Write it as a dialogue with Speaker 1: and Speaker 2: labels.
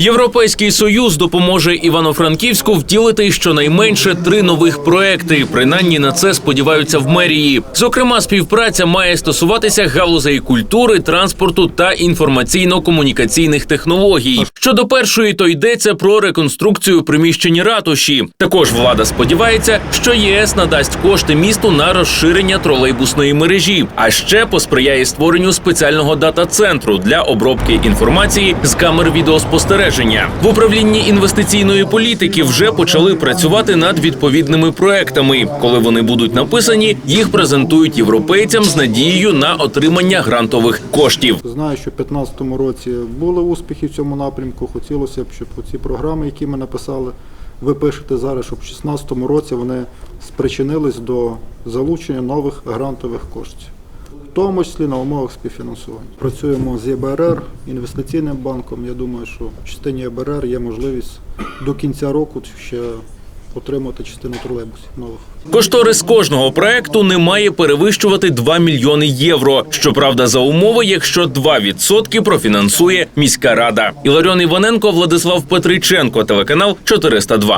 Speaker 1: Європейський союз допоможе Івано-Франківську втілити щонайменше три нових проекти. Принаймні на це сподіваються в мерії. Зокрема, співпраця має стосуватися галузей культури, транспорту та інформаційно-комунікаційних технологій. Щодо першої, то йдеться про реконструкцію приміщень ратуші. Також влада сподівається, що єС надасть кошти місту на розширення тролейбусної мережі, а ще посприяє створенню спеціального дата-центру для обробки інформації з камер відеоспостереження. В управлінні інвестиційної політики вже почали працювати над відповідними проектами. Коли вони будуть написані, їх презентують європейцям з надією на отримання грантових коштів.
Speaker 2: Знаю, що в 2015 році були успіхи в цьому напрямку. Хотілося б, щоб ці програми, які ми написали, ви пишете зараз, щоб в 2016 році вони спричинились до залучення нових грантових коштів, тому числі на умовах співфінансування. Працюємо з ЄБРР, інвестиційним банком. Я думаю, що в частині ЄБРР є можливість до кінця року ще отримати частину тролейбусів нових.
Speaker 1: Кошторис кожного проекту не має перевищувати 2 мільйони євро. Щоправда, за умови, якщо 2% профінансує міська рада. Іларіон Іваненко, Владислав Петриченко, телеканал 402.